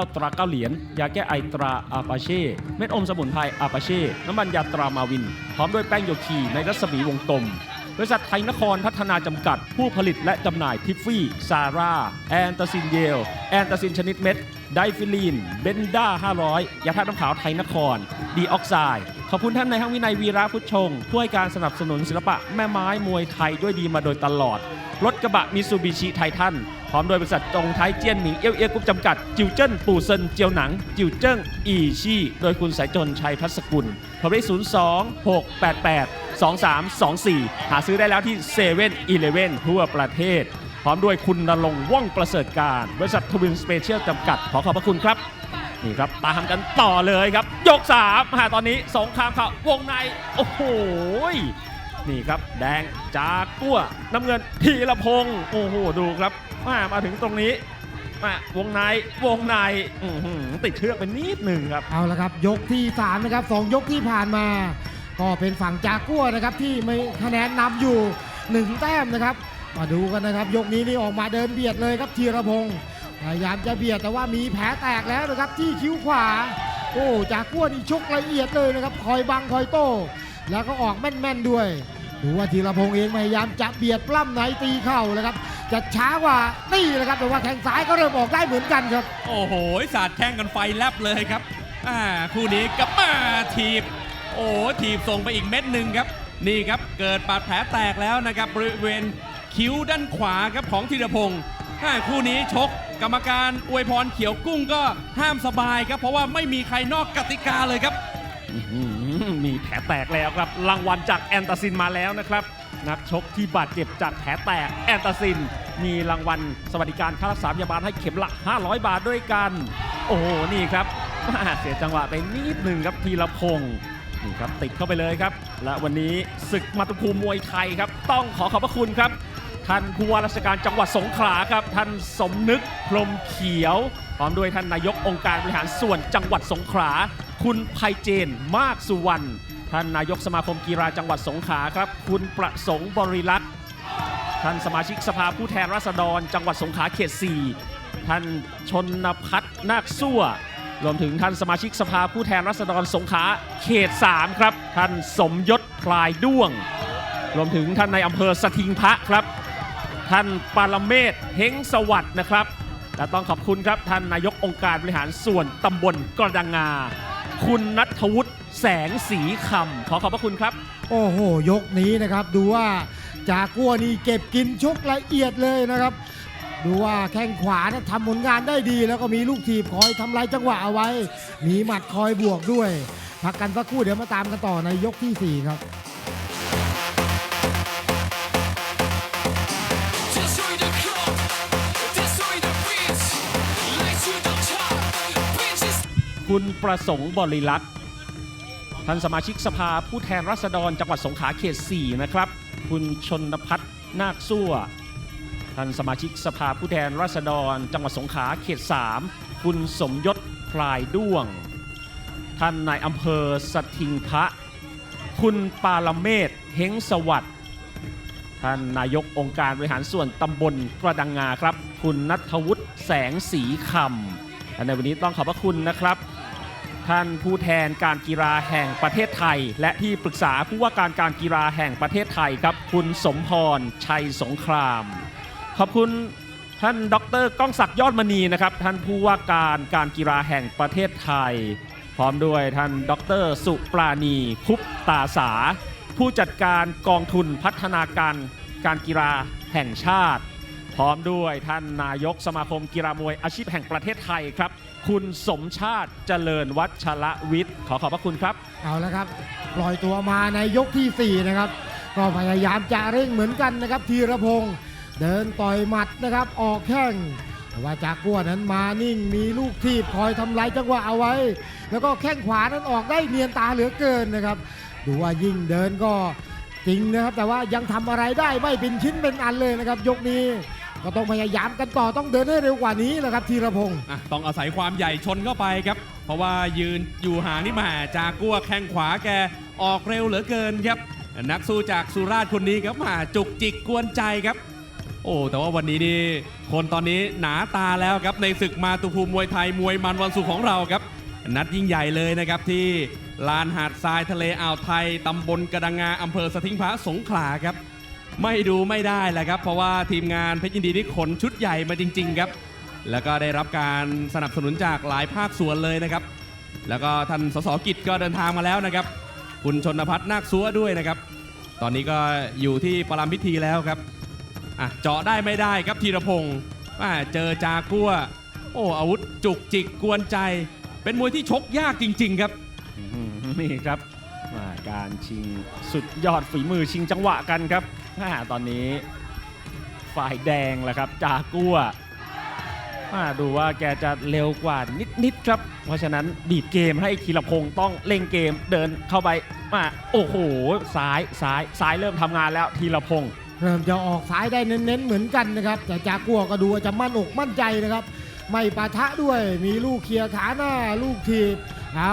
ตราเก้าเหรียญยาแก้ไอตราอาปาเช่ เม็ดอมสมุนไพรอาปาเช่ น้ำมันยาตรามาวิน พร้อมด้วยแป้งโยคีในรัศมีวงกลม บริษัทไทยนครพัฒนาจำกัด ผู้ผลิตและจำหน่ายทิฟฟี่ ซาร่า แอนตาซินเยล แอนตาซินชนิดเม็ด ไดฟิลีน เบนด้า 500 ยาธาตุน้ำขาวไทยนคร ดีออกไซด์ ขอบคุณท่านในายห้างวินัยวีระพุทธชงผู้ให้การสนับสนุนศิลปะแม่ไม้มวยไทยด้วยดีมาโดยตลอด รถกระบะมิซูบิชิไททันพร้อมโดยบริษัทจงไทยเจียนหมิงเอี้ยวเอียกุ๊ปจำกัด จิวเจิ้นปู่เซินเจียวหนัง จิวเจิ้งอีชี่โดยคุณสายจนชัยพัสกุลโทรได้02 688 2324 หาซื้อได้แล้วที่เซเว่นอีเลเว่นทั่วประเทศ พร้อมด้วยคุณนรงว่องประเสริฐการ บริษัททวินสเปเชียลจำกัด ขอขอบพระคุณครับ นี่ครับตามกันต่อเลยครับ ยก3หาตอนนี้สงครามเข่าวงใน โอ้โหนี่ครับแดงจากกั้วน้ำเงินทีละพงศ์โอ้โหดูครับมามาถึงตรงนี้มาวงในวงในอื้อหือติดเชือกไปนิดหนึ่งครับเอาละครับ ยกที่3นะครับสองยกที่ผ่านมา ก็เป็นฝั่งจากัวนะครับที่ไม่คะแนนนำอยู่1แต้มนะครับ มาดูกันนะครับ ยกนี้นี่ออกมาเดินเบียดเลยครับธีระพงศ์ พยายามจะเบียดแต่ว่ามีแผลแตกแล้วนะครับที่คิ้วขวา โอ้จากัวนี่ชกละเอียดเลยนะครับ คอยบังคอยโต้แล้วก็ออกแม่นๆด้วยดูว่าธีรพงศ์เองพยายามจะเบียดปล้ำไหนตีเข่าแล้วครับ จะช้ากว่านี่นะครับแต่ว่าแข้งซ้ายก็เริ่มออกได้เหมือนกันครับ โอ้โหสาดแข้งกันไฟแลบเลยครับอ่าคู่นี้กับมาทีบ โอ้ทีบส่งไปอีกเม็ดหนึ่งครับ นี่ครับเกิดบาดแผลแตกแล้วนะครับบริเวณคิ้วด้านขวาครับของธีรพงศ์อ่าคู่นี้ชก กรรมการอวยพรเขียวกุ้งก็ห้ามสบายครับ เพราะว่าไม่มีใครนอกกติกาเลยครับ อื้อหือมีแผลแตกแล้วครับ รางวัลจากแอนตาซินมาแล้วนะครับ นักชกที่บาดเจ็บจากแผลแตกแอนตาซิน มีรางวัลสวัสดิการค่ารักษาพยาบาลให้เข็มละ 500 บาทด้วยกัน โอ้โห นี่ครับมาเสียจังหวะไปนิดหนึ่งครับทีละพงศ์นี่ครับติดเข้าไปเลยครับ และวันนี้ศึกมาตุภูมิมวยไทยครับ ต้องขอขอบพระคุณครับ ท่านผู้ว่าราชการจังหวัดสงขลาครับ ท่านสมนึกพรมเขียว พร้อมด้วยท่านนายกองค์การบริหารส่วนจังหวัดสงขลาคุณไพเจนมากสุวรรณท่านนายกสมาคมกีฬาจังหวัดสงขลาครับ คุณประสงค์บริรัตน์ท่านสมาชิกสภาผู้แทนราษฎร จังหวัดสงขลาเขต 4 ท่านชนพัฒน์นาคสั่วรวมถึงท่านสมาชิกสภาผู้แทนราษฎรสงขลาเขต 3 ครับ ท่านสมยศพลายด้วง รวมถึงท่านในอำเภอสทิงพระครับ ท่านปารเมศเฮงสวัสดิ์นะครับ และต้องขอบคุณครับท่านนายกองค์การบริหารส่วนตำบลกระดังงา คุณนัทวุฒิแสงสีคำขอขอบพระคุณครับ โอ้โห ยกนี้นะครับ ดูว่าจากัวนี่เก็บกินชกละเอียดเลยนะครับ ดูว่าแข้งขวานะทำผลงานได้ดี แล้วก็มีลูกทีบคอยทำลายจังหวะเอาไว้ มีหมัดคอยบวกด้วย พักกันสักครู่เดี๋ยวมาตามกันต่อในยกทีสี่4 ครับ คุณประสงค์บริลักษ์ท่านสมาชิกสภาผู้แทนราษฎรจังหวัดสงขลาเขต 4 นะครับ คุณชนพัฒน์นาคสั่วท่านสมาชิกสภาผู้แทนราษฎร จังหวัดสงขลาเขต 3 คุณสมยศพลายด้วง ท่านนายอำเภอสทิงพระ คุณปาลเมศเฮงสวัสดิ์ท่านนายกองค์การบริหารส่วนตำบลกระดังงาครับ คุณนัทวุฒิแสงสีคำในวันนี้ต้องขอบพระคุณนะครับ ท่านผู้แทนการกีฬาแห่งประเทศไทย และที่ปรึกษาผู้ว่าการการกีฬาแห่งประเทศไทยครับ คุณสมพรชัยสงคราม ขอบคุณท่านดรก้องศักดิ์ยอดมณีนะครับ ท่านผู้ว่าการการกีฬาแห่งประเทศไทย พร้อมด้วยท่านดรสุปราณีคุปตาสา ผู้จัดการกองทุนพัฒนาการการกีฬาแห่งชาติ พร้อมด้วยท่านนายกสมาคมกีฬามวยอาชีพแห่งประเทศไทยครับ คุณสมชาติเจริญวัชระวิทย์ ขอขอบพระคุณครับ เอาละครับ ปล่อยตัวมาในยกทีสี่ 4 นะครับ ก็พยายามจะเร่งเหมือนกันนะครับธีรพงศ์เดินต่อยหมัดนะครับ ออกแข้งแต่ว่าจากกัวนั้นมานิ่งมีลูกทีบคอยทำลายจังหวะเอาไว้ แล้วก็แข้งขวานั้นออกได้เนียนตาเหลือเกินนะครับ ดูว่ายิ่งเดินก็จริงนะครับ แต่ว่ายังทำอะไรได้ไม่เป็นชิ้นเป็นอันเลยนะครับ ยกนี้ ก็ต้องพยายามกันต่อต้องเดินให้เร็วกว่านี้แหละครับธีรพงศ์อะต้องอาศัยความใหญ่ชนเข้าไปครับ เพราะว่ายืนอยู่ห่างนี่แหมาจากกัวแข้งขวาแกออกเร็วเหลือเกินครับ นักสู้จากสุราษฎร์คนนี้ครับมาจุกจิกกวนใจครับ โอ้แต่ว่าวันนี้นี่คนตอนนี้หนาตาแล้วครับในศึกมาตุภูมิมวยไทยมวยมันวันศุกร์ของเราครับ นัดยิ่งใหญ่เลยนะครับที่ลานหาดทรายทะเลอ่าวไทยตำบลกระดังงาอำเภอสถิงพระสงขลาครับ ไม่ดูไม่ได้แหละครับ เพราะว่าทีมงานเพชรยินดีนี่ขนชุดใหญ่มาจริง ๆ ครับ แล้วก็ได้รับการสนับสนุนจากหลายภาคส่วนเลยนะครับ แล้วก็ท่านสสกิจก็เดินทางมาแล้วนะครับ คุณชนพัฒน์นาคซัวด้วยนะครับ ตอนนี้ก็อยู่ที่ปรามพิธีแล้วครับอะเจาะได้ไม่ได้ครับธีรพงศ์อะเจอจากัวโอ้อาวุธจุกจิกกวนใจ เป็นมวยที่ชกยากจริง ๆ ครับ นี่ครับาการชิงสุดยอดฝีมือชิงจังหวะกันครับอ่าตอนนี้ฝ่ายแดงแหละครับจากัวอ่าดูว่าแกจะเร็วกว่านิดๆครับ เพราะฉะนั้นบีบเกมให้ธีรพงศ์ต้องเล่งเกมเดินเข้าไปมาโอ้โหซ้ายซ้ายซ้ายเริ่มทำงานแล้วธีรพงศ์เริ่มจะออกซ้ายได้เน้นๆเหมือนกันนะครับแต่จากัวก็ดูจะมั่นอกมั่นใจนะครับ ไม่ปะทะด้วยมีลูกเคลียร์ขาหน้าลูกทีบเอา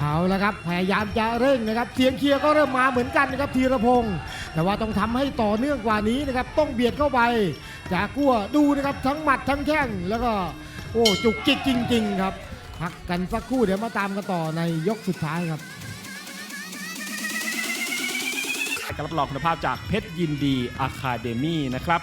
เอาละครับพยายามจะเร่งนะครับ เสียงเคียร์ก็เริ่มมาเหมือนกันนะครับธีรพงศ์แต่ว่าต้องทำให้ต่อเนื่องกว่านี้นะครับ ต้องเบียดเข้าไปจากัวดูนะครับทั้งหมัดทั้งแข้งแล้วก็โอ้จุกจิกจริง ๆ ครับพักกันสักครู่เดี๋ยวมาตามกันต่อในยกสุดท้ายครับการรับรองคุณภาพจากเพชรยินดีอะคาเดมี่นะครับ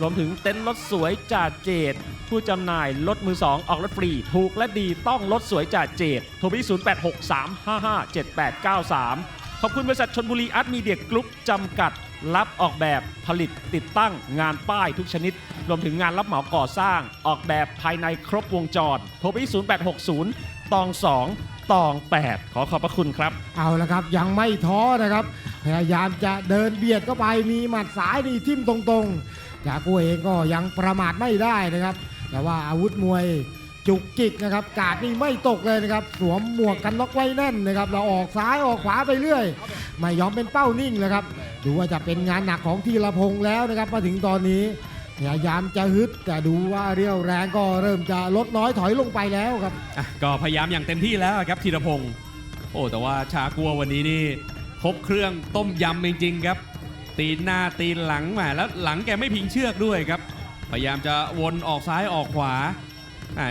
รวมถึงเต็นท์รถสวยจากเจดผู้จำหน่ายรถมือ 2 ออกรถฟรี ถูกและดีต้องรถสวยจากเจดโทรไปที่0863557893 ขอบคุณบริษัทชนบุรีอาร์ตมีเดียกรุ๊ปจำกัด รับออกแบบผลิตติดตั้งงานป้ายทุกชนิด รวมถึงงานรับเหมาก่อสร้าง ออกแบบภายในครบวงจร โทรไปที่0860ตอง2ตอง 8 ขอขอบพระคุณครับ เอาละครับยังไม่ท้อนะครับ พยายามจะเดินเบียดเข้าไปมีหมัดซ้ายนี่ทิ่มตรงๆ จากัวเองก็ยังประมาทไม่ได้นะครับ แต่ว่าอาวุธมวยจุกจิกนะครับกาดนี่ไม่ตกเลยนะครับ สวมหมวกกันน็อกไว้แน่นนะครับ เราออกซ้ายออกขวาไปเรื่อย ไม่ยอมเป็นเป้านิ่งเลยครับ ดูว่าจะเป็นงานหนักของธีรพงษ์แล้วนะครับมาถึงตอนนี้พยายามจะฮึดแต่ดูว่าเรี่ยวแรงก็เริ่มจะลดน้อยถอยลงไปแล้วครับอะก็พยายามอย่างเต็มที่แล้วครับธีรพงศ์โอ้แต่ว่าชากัววันนี้นี่ครบเครื่องต้มยำจริงๆครับ ตีนหน้าตีนหลังแหมแล้วหลังแกไม่พิงเชือกด้วยครับ พยายามจะวนออกซ้ายออกขวา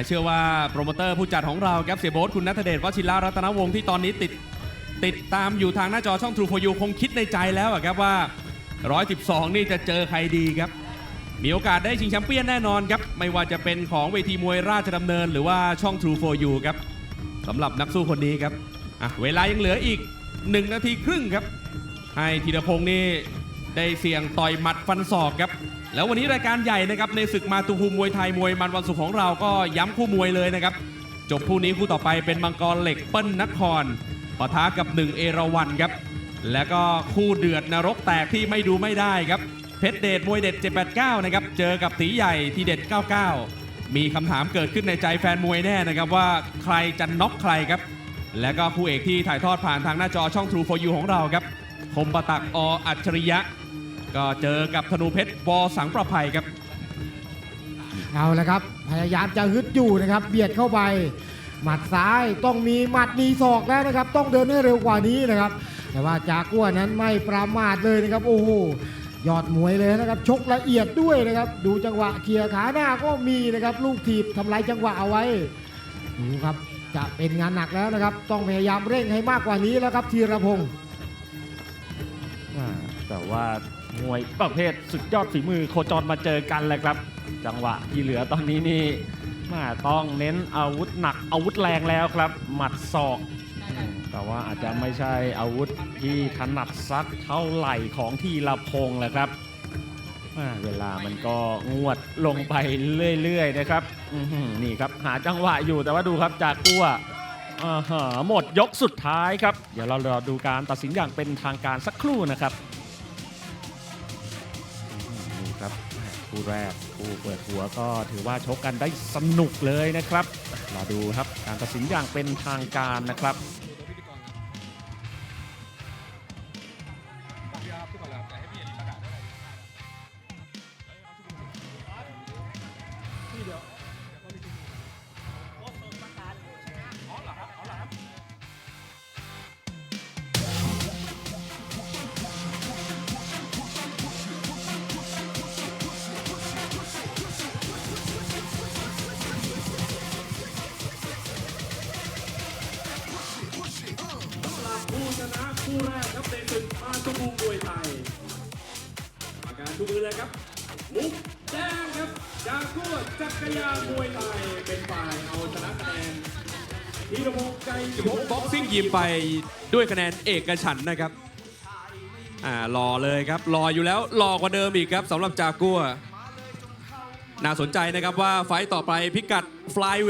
เชื่อว่าโปรโมเตอร์ผู้จัดของเราครับเสียโบ๊ทคุณนัทเดชวชิระรัตนวงศ์ที่ตอนนี้ติดติดตามอยู่ทางหน้าจอช่อง True for You คงคิดในใจแล้วครับว่า 112 นี่จะเจอใครดีครับ มีโอกาสได้ชิงแชมเปี้ยนแน่นอนครับ ไม่ว่าจะเป็นของเวทีมวยราชดำเนิน หรือว่าช่อง True for You ครับสำหรับนักสู้คนนี้ครับเวลายังเหลืออีก 1 นาทีครึ่งครับ ให้ธีรพงศ์นี่ ได้เสี่ยงต่อยหมัดฟันศอกครับ แล้ววันนี้รายการใหญ่นะครับในศึกมาตุภูมิมวยไทยมวยมันวันศุกร์ของเราก็ย้ำคู่มวยเลยนะครับ จบคู่นี้คู่ต่อไปเป็นมังกรเหล็กเปิ้ลนครปะทะกับหนึ่งเอราวันครับ แล้วก็คู่เดือดนรกแตกที่ไม่ดูไม่ได้ครับเพชรเดชมวยเด็ด 789 นะครับ เจอกับตีใหญ่ทีเด็ด 99 มีคำถามเกิดขึ้นในใจแฟนมวยแน่นะครับว่าใครจะน็อกใครครับ และก็คู่เอกที่ถ่ายทอดผ่านทางหน้าจอช่อง True for You ของเราครับ คมประตักออัจฉริยะ ก็เจอกับธนูเพชรวอสังประภัยครับ เอาละครับ พยายามจะฮึดอยู่นะครับ เบียดเข้าไป หมัดซ้ายต้องมีหมัดมีศอกแล้วนะครับ ต้องเดินให้เร็วกว่านี้นะครับ แต่ว่าจากัวนั้นไม่ประมาทเลยนะครับ โอ้โหยอดมวยเลยนะครับ ชกละเอียดด้วยนะครับ ดูจังหวะเคลียร์ขาหน้าก็มีนะครับ ลูกถีบทำลายจังหวะเอาไว้ดูครับจะเป็นงานหนักแล้วนะครับ ต้องพยายามเร่งให้มากกว่านี้แล้วครับธีรพงศ์ แต่ว่ามวยประเภทสุดยอดฝีมือโคจรมาเจอกันเลยครับ จังหวะที่เหลือตอนนี้นี่มาต้องเน้นอาวุธหนักอาวุธแรงแล้วครับ หมัดศอก แต่ว่าอาจจะไม่ใช่อาวุธที่ถนัดซักเท่าไหร่ของทีละพงแหละครับเวลามันก็งวดลงไปเรื่อยๆนะครับนี่ครับหาจังหวะอยู่แต่ว่าดูครับจากกัวหมดยกสุดท้ายครับ เดี๋ยวเรารอดูการตัดสินอย่างเป็นทางการสักครู่นะครับ คู่แรกคู่เปิดหัวก็ถือว่าชกกันได้สนุกเลยนะครับรอดูครับการตัดสินอย่างเป็นทางการนะครับ กมาตุบูมวยไทยอาการชูมือเลยครับ มุกแดงครับ จากกู้จักรยานมวยไทยเป็นฝ่ายเอาชนะคะแนนธีรพงษ์ใจพบบ็อกซิ่งยิมไปด้วยคะแนนเอกฉันท์นะครับ อ่ารอเลยครับ รออยู่แล้วรอกว่าเดิมอีกครับสำหรับจากัว น่าสนใจนะครับว่าไฟต์ต่อไปพิกัดฟลายเว